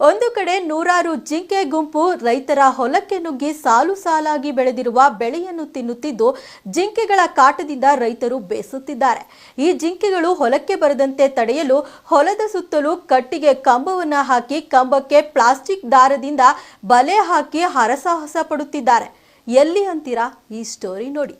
ಒಂದು ಕಡೆ ನೂರಾರು ಜಿಂಕೆ ಗುಂಪು ರೈತರ ಹೊಲಕ್ಕೆ ನುಗ್ಗಿ ಸಾಲು ಸಾಲಾಗಿ ಬೆಳೆದಿರುವ ಬೆಳೆಯನ್ನು ತಿನ್ನುತ್ತಿದ್ದು, ಜಿಂಕೆಗಳ ಕಾಟದಿಂದ ರೈತರು ಬೇಸುತ್ತಿದ್ದಾರೆ. ಈ ಜಿಂಕೆಗಳು ಹೊಲಕ್ಕೆ ಬರದಂತೆ ತಡೆಯಲು ಹೊಲದ ಸುತ್ತಲೂ ಕಟ್ಟಿಗೆ ಕಂಬವನ್ನು ಹಾಕಿ ಕಂಬಕ್ಕೆ ಪ್ಲಾಸ್ಟಿಕ್ ದಾರದಿಂದ ಬಲೆ ಹಾಕಿ ಹರಸಾಹಸ ಪಡುತ್ತಿದ್ದಾರೆ. ಎಲ್ಲಿ ಅಂತೀರಾ ಈ ಸ್ಟೋರಿ ನೋಡಿ.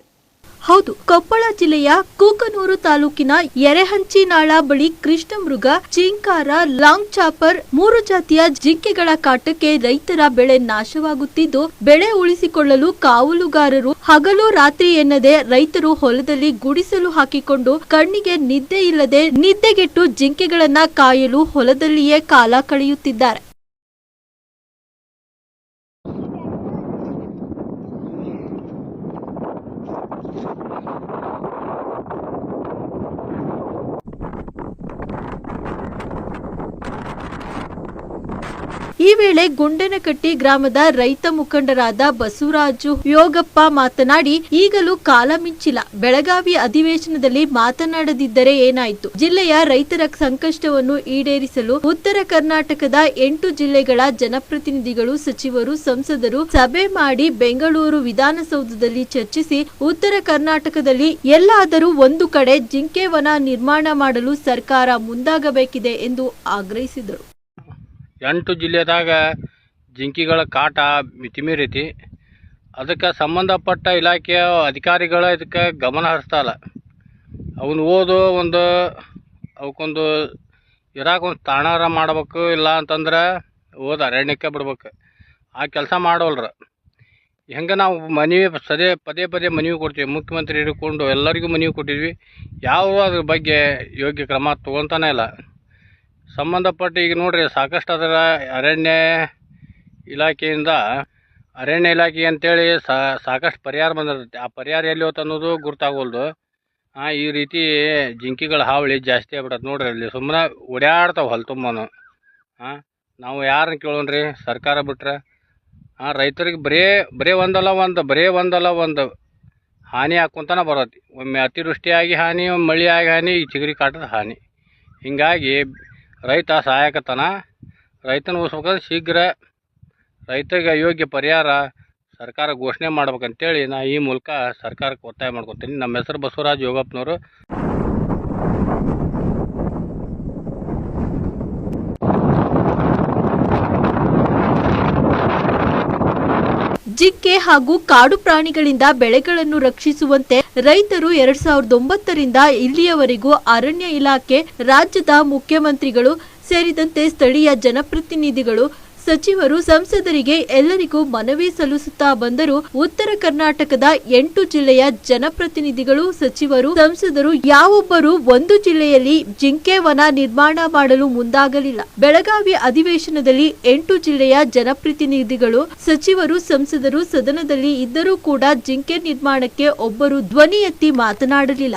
ಹೌದು, ಕೊಪ್ಪಳ ಜಿಲ್ಲೆಯ ಕೂಕನೂರು ತಾಲೂಕಿನ ಎರೆಹಂಚಿನಾಳ ಬಳಿ ಕೃಷ್ಣ ಮೃಗ ಚಿಂಕಾರ ಲಾಂಗ್ ಚಾಪರ್ ಮೂರು ಜಾತಿಯ ಜಿಂಕೆಗಳ ಕಾಟಕ್ಕೆ ರೈತರ ಬೆಳೆ ನಾಶವಾಗುತ್ತಿದ್ದು, ಬೆಳೆ ಉಳಿಸಿಕೊಳ್ಳಲು ಕಾವಲುಗಾರರು ಹಗಲು ರಾತ್ರಿ ಎನ್ನದೆ ರೈತರು ಹೊಲದಲ್ಲಿ ಗುಡಿಸಲು ಹಾಕಿಕೊಂಡು ಕಣ್ಣಿಗೆ ನಿದ್ದೆ ಇಲ್ಲದೆ ನಿದ್ದೆಗೆಟ್ಟು ಜಿಂಕೆಗಳನ್ನ ಕಾಯಲು ಹೊಲದಲ್ಲಿಯೇ ಕಾಲ ಕಳೆಯುತ್ತಿದ್ದಾರೆ. ಈ ವೇಳೆ ಗುಂಡನಕಟ್ಟಿ ಗ್ರಾಮದ ರೈತ ಮುಖಂಡರಾದ ಬಸವರಾಜು ಯೋಗಪ್ಪ ಮಾತನಾಡಿ, ಈಗಲೂ ಕಾಲ ಮಿಂಚಿಲ್ಲ. ಬೆಳಗಾವಿ ಅಧಿವೇಶನದಲ್ಲಿ ಮಾತನಾಡದಿದ್ದರೆ ಏನಾಯಿತು? ಜಿಲ್ಲೆಯ ರೈತರ ಸಂಕಷ್ಟವನ್ನು ಈಡೇರಿಸಲು ಉತ್ತರ ಕರ್ನಾಟಕದ ಎಂಟು ಜಿಲ್ಲೆಗಳ ಜನಪ್ರತಿನಿಧಿಗಳು, ಸಚಿವರು, ಸಂಸದರು ಸಭೆ ಮಾಡಿ ಬೆಂಗಳೂರು ವಿಧಾನಸೌಧದಲ್ಲಿ ಚರ್ಚಿಸಿ, ಉತ್ತರ ಕರ್ನಾಟಕದಲ್ಲಿ ಎಲ್ಲಾದರೂ ಒಂದು ಕಡೆ ಜಿಂಕೆ ವನ ನಿರ್ಮಾಣ ಮಾಡಲು ಸರ್ಕಾರ ಮುಂದಾಗಬೇಕಿದೆ ಎಂದು ಆಗ್ರಹಿಸಿದರು. ಎಂಟು ಜಿಲ್ಲೆದಾಗ ಜಿಂಕೆಗಳ ಕಾಟ ಮಿತಿಮೀರೈತಿ. ಅದಕ್ಕೆ ಸಂಬಂಧಪಟ್ಟ ಇಲಾಖೆಯ ಅಧಿಕಾರಿಗಳು ಇದಕ್ಕೆ ಗಮನ ಹರಿಸ್ತಾಯಿಲ್ಲ ಅವನು ಓದು ಒಂದು, ಅವಕ್ಕೊಂದು ಇರಾಕ ಒಂದು ತಾಣಾರ ಮಾಡ್ಬೇಕು, ಇಲ್ಲ ಅಂತಂದ್ರೆ ಓದು ಅರಣ್ಯಕ್ಕೆ ಬಿಡ್ಬೇಕು. ಆ ಕೆಲಸ ಮಾಡೋಲ್ರ. ಹೆಂಗೆ ನಾವು ಮನವಿ ಸದೇ ಪದೇ ಪದೇ ಮನವಿ ಕೊಡ್ತೀವಿ. ಮುಖ್ಯಮಂತ್ರಿ ಹಿಡ್ಕೊಂಡು ಎಲ್ಲರಿಗೂ ಮನವಿ ಕೊಟ್ಟಿದ್ವಿ. ಯಾವ ಅದ್ರ ಬಗ್ಗೆ ಯೋಗ್ಯ ಕ್ರಮ ತೊಗೊತಾನೇ ಇಲ್ಲ. ಸಂಬಂಧಪಟ್ಟ ಈಗ ನೋಡ್ರಿ, ಸಾಕಷ್ಟು ಅದರ ಅರಣ್ಯ ಇಲಾಖೆಯಿಂದ, ಅರಣ್ಯ ಇಲಾಖೆ ಅಂತೇಳಿ ಸಾಕಷ್ಟು ಪರಿಹಾರ ಬಂದಿರ್ತೈತಿ. ಆ ಪರಿಹಾರ ಎಲ್ಲಿ ಹೋತ್ ಅನ್ನೋದು ಗುರ್ತಾಗೋಲ್ದು. ಈ ರೀತಿ ಜಿಂಕಿಗಳ ಹಾವಳಿ ಜಾಸ್ತಿ ಆಗ್ಬಿಡತ್ತೆ ನೋಡ್ರಿ ಅಲ್ಲಿ. ಸುಮ್ಮನೆ ಓಡಾಡ್ತಾವೆ ಹೊಲ ತುಂಬನು. ಹಾಂ ನಾವು ಯಾರನ್ನ ಕೇಳೋಣ್ರಿ? ಸರ್ಕಾರ ಬಿಟ್ರೆ. ಹಾಂ ರೈತರಿಗೆ ಬರೇ ಬರೇ ಒಂದಲ್ಲ ಒಂದು, ಬರೇ ಒಂದಲ್ಲ ಒಂದು ಹಾನಿ ಹಾಕ್ಕೊಂತಾನೆ ಬರತ್ತೆ. ಒಮ್ಮೆ ಅತಿವೃಷ್ಟಿಯಾಗಿ ಹಾನಿ, ಒಮ್ಮೆ ಮಳೆಯಾಗಿ ಹಾನಿ, ಈ ಚಿಗರಿ ಕಾಟದ ಹಾನಿ. ಹೀಗಾಗಿ ರೈತ ಸಹಾಯಕತನ, ರೈತನ ಉಳಿಸ್ಬೇಕಂದ್ರೆ ಶೀಘ್ರ ರೈತಗೆ ಯೋಗ್ಯ ಪರಿಹಾರ ಸರ್ಕಾರ ಘೋಷಣೆ ಮಾಡ್ಬೇಕಂತೇಳಿ ನಾ ಈ ಮೂಲಕ ಸರ್ಕಾರಕ್ಕೆ ಒತ್ತಾಯ ಮಾಡ್ಕೊತೀನಿ. ನಮ್ಮ ಹೆಸರು ಬಸವರಾಜ್ ಯೋಗಪ್ಪನವರು. ಜಿಂಕೆ ಹಾಗೂ ಕಾಡು ಪ್ರಾಣಿಗಳಿಂದ ಬೆಳೆಗಳನ್ನು ರಕ್ಷಿಸುವಂತೆ ರೈತರು ಎರಡ್ ಸಾವಿರದ ಒಂಬತ್ತರಿಂದ ಇಲ್ಲಿಯವರೆಗೂ ಅರಣ್ಯ ಇಲಾಖೆ ರಾಜ್ಯದ ಮುಖ್ಯಮಂತ್ರಿಗಳು ಸೇರಿದಂತೆ ಸ್ಥಳೀಯ ಜನಪ್ರತಿನಿಧಿಗಳು ಸಚಿವರು ಸಂಸದರಿಗೆ ಎಲ್ಲರಿಗೂ ಮನವಿ ಸಲ್ಲಿಸುತ್ತಾ ಬಂದರೂ ಉತ್ತರ ಕರ್ನಾಟಕದ ಎಂಟು ಜಿಲ್ಲೆಯ ಜನಪ್ರತಿನಿಧಿಗಳು, ಸಚಿವರು, ಸಂಸದರು ಯಾವೊಬ್ಬರು ಒಂದು ಜಿಲ್ಲೆಯಲ್ಲಿ ಜಿಂಕೆ ವನ ನಿರ್ಮಾಣ ಮಾಡಲು ಮುಂದಾಗಲಿಲ್ಲ. ಬೆಳಗಾವಿ ಅಧಿವೇಶನದಲ್ಲಿ ಎಂಟು ಜಿಲ್ಲೆಯ ಜನಪ್ರತಿನಿಧಿಗಳು, ಸಚಿವರು, ಸಂಸದರು ಸದನದಲ್ಲಿ ಇದ್ದರೂ ಕೂಡ ಜಿಂಕೆ ನಿರ್ಮಾಣಕ್ಕೆ ಒಬ್ಬರು ಧ್ವನಿ ಎತ್ತಿ ಮಾತನಾಡಲಿಲ್ಲ.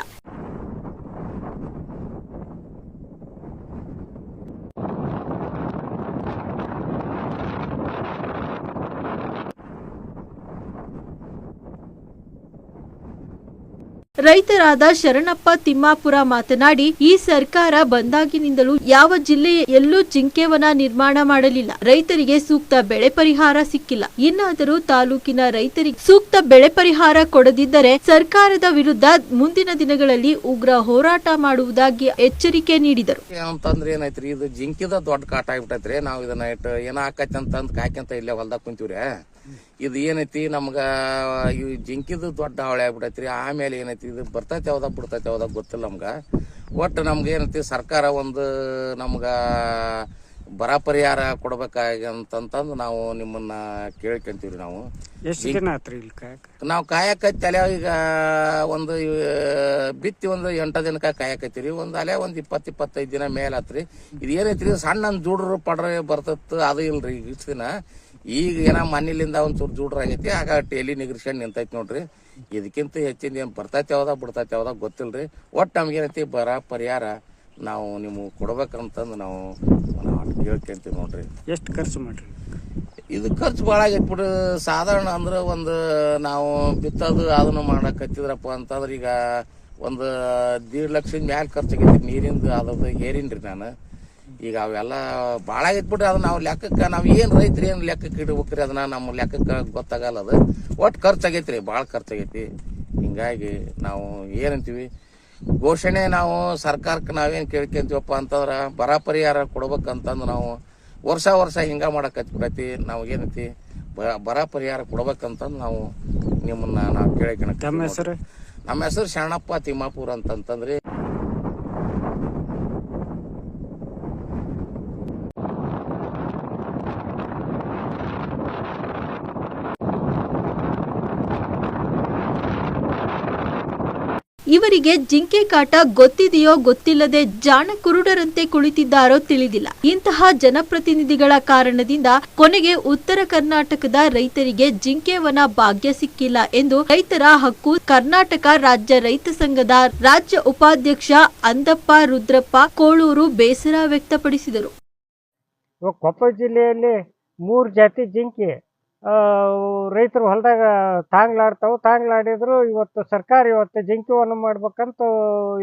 ರೈತರಾದ ಶರಣಪ್ಪ ತಿಮ್ಮಾಪುರ ಮಾತನಾಡಿ, ಈ ಸರ್ಕಾರ ಬಂದಾಗಿನಿಂದಲೂ ಯಾವ ಜಿಲ್ಲೆಯಲ್ಲೂ ಜಿಂಕೆವನ ನಿರ್ಮಾಣ ಮಾಡಲಿಲ್ಲ. ರೈತರಿಗೆ ಸೂಕ್ತ ಬೆಳೆ ಪರಿಹಾರ ಸಿಕ್ಕಿಲ್ಲ. ಇನ್ನಾದರೂ ತಾಲೂಕಿನ ರೈತರಿಗೆ ಸೂಕ್ತ ಬೆಳೆ ಪರಿಹಾರ ಕೊಡದಿದ್ದರೆ ಸರ್ಕಾರದ ವಿರುದ್ಧ ಮುಂದಿನ ದಿನಗಳಲ್ಲಿ ಉಗ್ರ ಹೋರಾಟ ಮಾಡುವುದಾಗಿ ಎಚ್ಚರಿಕೆ ನೀಡಿದರು. ಏನಂತಂದ್ರೆ ಏನೈತ್ರಿ, ಇದು ಜಿಂಕಿದ ದೊಡ್ಡ ಕಾಟ ಆಗ್ಬಿಟ್ಟೈತ್ರಿ. ನಾವು ಇದನ್ನ ಇಟ್ಟು ಏನ ಆಕೈತಿ ಅಂತಂದ್ ಅಂತ ಇಲ್ಲೇ ಹೊಲ್ದಾಗ ಕುಂತೀವ್ರಿ. ಇದು ಏನೈತಿ ನಮ್ಗ ಈ ಜಿಂಕಿದು ದೊಡ್ಡ ಹಾವಳಿ ಆಗ್ಬಿಟ್ಟೈತ್ರಿ ಆಮೇಲೆ ಏನೈತಿ ಇದು ಬರ್ತೈತಿ ಯಾವ್ದ ಬಿಡ್ತೈತಿ ಯಾವ್ದ ಗೊತ್ತಿಲ್ಲ ನಮ್ಗ. ಒಟ್ಟು ನಮ್ಗೆ ಏನೈತಿ ಸರ್ಕಾರ ಒಂದು ನಮ್ಗ ಬರ ಪರಿಹಾರ ಕೊಡ್ಬೇಕಾಗಿ ಅಂತಂತಂದು ನಾವು ನಿಮ್ಮನ್ನ ಕೇಳ್ಕೊಂತೀವ್ರಿ ನಾವು. ಎಷ್ಟು ದಿನ ಆತ್ರಿ ಇಲ್ಲಿ ಕಾಯಕ? ನಾವು ಕಾಯಕತ್ತಿ ತಲೆ ಈಗ ಒಂದು ಬಿತ್ತಿ ಒಂದು ಎಂಟು ದಿನಕ್ಕೆ ಕಾಯಕತ್ತೀರಿ ಒಂದು ಅಲೆ ಒಂದು ಇಪ್ಪತ್ತು ಇಪ್ಪತ್ತೈದು ದಿನ ಮೇಲೆ ಆತ್ರಿ. ಇದು ಏನೈತ್ರಿ ಸಣ್ಣ ದುಡ್ರು ಪಡ್ರೆ ಬರ್ತತ್ ಅದು ಇಲ್ರಿ ಈಗ ಇಷ್ಟು ದಿನ. ಈಗ ಏನ ಮಣ್ಣಿಲಿಂದ ಒಂದ್ ಚೂರು ಜೂಡ್ರ ಆಗೈತಿ ಆಗ ಟೇಲಿ ನಿಗ್ರಿಸ್ಕೊಂಡ್ ನಿಂತೈತಿ ನೋಡ್ರಿ. ಇದಕ್ಕಿಂತ ಹೆಚ್ಚಿನ ಏನ್ ಬರ್ತೈತಿ ಯಾವ್ದಾಗ ಬಿಡ್ತೈತಿ ಯಾವ್ದಾಗ ಗೊತ್ತಿಲ್ರಿ. ಒಟ್ಟು ನಮ್ಗೆ ಏನೈತಿ ಬರ ಪರಿಹಾರ ನಾವು ನಿಮ್ಗೆ ಕೊಡ್ಬೇಕಂತಂದು ನಾವು ನಾವು ನೋಡ್ರಿ. ಎಷ್ಟು ಖರ್ಚು ಮಾಡ್ರಿ? ಇದು ಖರ್ಚು ಭಾಳ ಆಗೈತಿ ಬಿಡು ಸಾಧಾರಣ ಅಂದ್ರೆ ಒಂದು ನಾವು ಬಿತ್ತೋದು ಅದನ್ನು ಮಾಡಕತ್ತಿದ್ರಪ್ಪ ಅಂತಂದ್ರೆ ಈಗ ಒಂದು ದೀಡ್ ಲಕ್ಷದ ಮ್ಯಾಲ ಖರ್ಚಾಗೈತಿ ನೀರಿಂದು ಅದ್ರದ್ದು ಹೇರಿನ್ರಿ ನಾನು. ಈಗ ಅವೆಲ್ಲ ಭಾಳ ಆಗಿತ್ಬಿಟ್ರೆ ಅದನ್ನ ಅದು ನಾವು ಲೆಕ್ಕಕ್ಕೆ ನಾವು ಏನು ರೈತರು ಏನು ಲೆಕ್ಕಕ್ಕೆ ಇಡ್ಬೇಕ್ರಿ ಅದನ್ನ ನಮ್ಮ ಲೆಕ್ಕಕ್ಕೆ ಗೊತ್ತಾಗಲ್ಲ ಅದು. ಒಟ್ಟು ಖರ್ಚಾಗೈತೆ ರೀ ಭಾಳ ಖರ್ಚಾಗೈತಿ. ಹಿಂಗಾಗಿ ನಾವು ಏನಂತೀವಿ ಘೋಷಣೆ ನಾವು ಸರ್ಕಾರಕ್ಕೆ ನಾವೇನು ಕೇಳ್ಕೊಂತೀವಪ್ಪ ಅಂತಂದ್ರೆ ಬರ ಪರಿಹಾರ ಕೊಡ್ಬೇಕಂತಂದು ನಾವು ವರ್ಷ ವರ್ಷ ಹಿಂಗ ಮಾಡಕತ್ತಿ ಬಿಡೈತಿ ನಾವು ಏನೈತಿ ಬ- ಬರ ಪರಿಹಾರ ಕೊಡ್ಬೇಕಂತಂದು ನಾವು ನಿಮ್ಮನ್ನ ನಾವು ಕೇಳ್ಕೊಳಕ್ ನಮ್ಮ ಹೆಸರು? ನಮ್ಮ ಹೆಸರು ಶರಣಪ್ಪ ತಿಮ್ಮಾಪುರ ಅಂತಂತಂದ್ರಿ. ಇವರಿಗೆ ಜಿಂಕೆ ಕಾಟ ಗೊತ್ತಿದೆಯೋ ಗೊತ್ತಿಲ್ಲದೆ ಜಾಣ ಕುರುಡರಂತೆ ಕುಳಿತಿದ್ದಾರೋ ತಿಳಿದಿಲ್ಲ. ಇಂತಹ ಜನಪ್ರತಿನಿಧಿಗಳ ಕಾರಣದಿಂದ ಕೊನೆಗೆ ಉತ್ತರ ಕರ್ನಾಟಕದ ರೈತರಿಗೆ ಜಿಂಕೆವನ ಭಾಗ್ಯ ಸಿಕ್ಕಿಲ್ಲ ಎಂದು ರೈತರ ಹಕ್ಕು ಕರ್ನಾಟಕ ರಾಜ್ಯ ರೈತ ಸಂಘದ ರಾಜ್ಯ ಉಪಾಧ್ಯಕ್ಷ ಅಂದಪ್ಪ ರುದ್ರಪ್ಪ ಕೋಳೂರು ಬೇಸರ ವ್ಯಕ್ತಪಡಿಸಿದರು. ಕೊಪ್ಪಳ ಜಿಲ್ಲೆಯಲ್ಲಿ ಮೂರು ಜಾತಿ ಜಿಂಕಿ. ರೈತರು ಹೊಲದಾಗ ತಾಂಗ್ಲಾಡ್ತಾವೆ. ತಾಂಗ್ಲಾಡಿದ್ರು ಇವತ್ತು ಸರ್ಕಾರ ಇವತ್ತು ಜಿಂಕಿವನ್ನು ಮಾಡ್ಬೇಕಂತ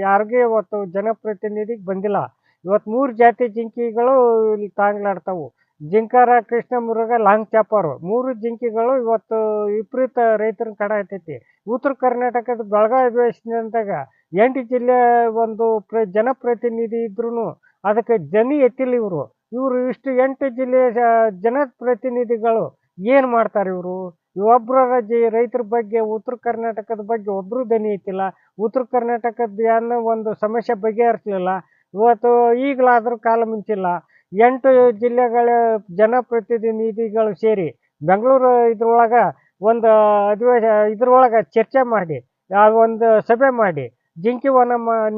ಯಾರಿಗೂ ಇವತ್ತು ಜನಪ್ರತಿನಿಧಿಗೆ ಬಂದಿಲ್ಲ. ಇವತ್ತು ಮೂರು ಜಾತಿ ಜಿಂಕಿಗಳು ಇಲ್ಲಿ ತಾಂಗ್ಲಾಡ್ತಾವು. ಜಿಂಕಾರ ಕೃಷ್ಣ ಮುರುಘ ಲಾಂಗ್ ಚಾಪರು ಮೂರು ಜಿಂಕಿಗಳು ಇವತ್ತು ವಿಪರೀತ ರೈತರ ಕಡೆ ಕಡಾಯ್ತೈತಿ ಉತ್ತರ ಕರ್ನಾಟಕದ ಬೆಳಗಾವಿ ಅಧಿವೇಶನದಾಗ ಎಂಟು ಜಿಲ್ಲೆ ಒಂದು ಪ್ರ, ಜನಪ್ರತಿನಿಧಿ ಇದ್ರೂ ಅದಕ್ಕೆ ಜನಿ ಎತ್ತಿಲ್ಲ ಇವರು. ಇವರು ಇಷ್ಟು ಎಂಟು ಜಿಲ್ಲೆಯ ಜನಪ್ರತಿನಿಧಿಗಳು ಏನು ಮಾಡ್ತಾರೆ ಇವರು? ರಾಜ್ಯ ರೈತರ ಬಗ್ಗೆ, ಉತ್ತರ ಕರ್ನಾಟಕದ ಬಗ್ಗೆ ಒಬ್ಬರು ದನಿ ಐತಿಲ್ಲ. ಉತ್ತರ ಕರ್ನಾಟಕದ ಏನೋ ಒಂದು ಸಮಸ್ಯೆ ಬಗೆಹರಿಸಲಿಲ್ಲ. ಇವತ್ತು ಈಗಲಾದರೂ ಕಾಲ ಮುಂಚಿಲ್ಲ. ಎಂಟು ಜಿಲ್ಲೆಗಳ ಜನಪ್ರತಿನಿಧಿಗಳು ಸೇರಿ ಬೆಂಗಳೂರು ಇದ್ರೊಳಗೆ ಒಂದು ಅಧಿವೇಶ, ಇದ್ರೊಳಗೆ ಚರ್ಚೆ ಮಾಡಿ ಒಂದು ಸಭೆ ಮಾಡಿ ಜಿಂಕಿವನ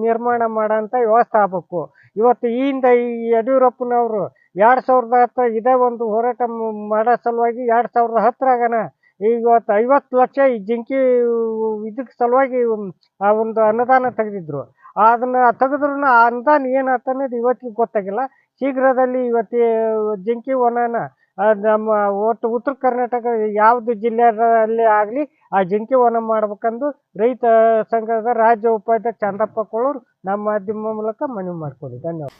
ನಿರ್ಮಾಣ ಮಾಡೋಂಥ ವ್ಯವಸ್ಥೆ ಆಗ್ಬೇಕು. ಇವತ್ತು ಈ ಹಿಂದೆ ಈ ಯಡಿಯೂರಪ್ಪನವರು ಎರಡು ಸಾವಿರದ ಹತ್ತು ಇದೇ ಒಂದು ಹೋರಾಟ ಮಾಡೋ ಸಲುವಾಗಿ ಎರಡು ಸಾವಿರದ ಹತ್ತರಾಗನ ಇವತ್ತು ಐವತ್ತು ಲಕ್ಷ ಈ ಜಿಂಕಿ ಇದಕ್ಕೆ ಸಲುವಾಗಿ ಆ ಒಂದು ಅನುದಾನ ತೆಗೆದಿದ್ರು. ಅದನ್ನ ತೆಗೆದ್ರು ಆ ಅನುದಾನ ಏನಾಯ್ತು ಅನ್ನೋದು ಇವತ್ತಿಗೆ ಗೊತ್ತಾಗಿಲ್ಲ. ಶೀಘ್ರದಲ್ಲಿ ಇವತ್ತು ಜಿಂಕಿ ವನನ ನಮ್ಮ ಒಟ್ಟು ಉತ್ತರ ಕರ್ನಾಟಕ ಯಾವುದು ಜಿಲ್ಲೆಯಲ್ಲಿ ಆಗಲಿ ಆ ಜಿಂಕಿ ವನ ಮಾಡ್ಬೇಕಂದು ರೈತ ಸಂಘದ ರಾಜ್ಯ ಉಪಾಧ್ಯಕ್ಷ ಚಂದಪ್ಪ ಕೊಳ್ಳೋರು ನಮ್ಮ ಮಾಧ್ಯಮ ಮೂಲಕ ಮನವಿ ಮಾಡ್ಕೊಡಿ ಧನ್ಯವಾದ.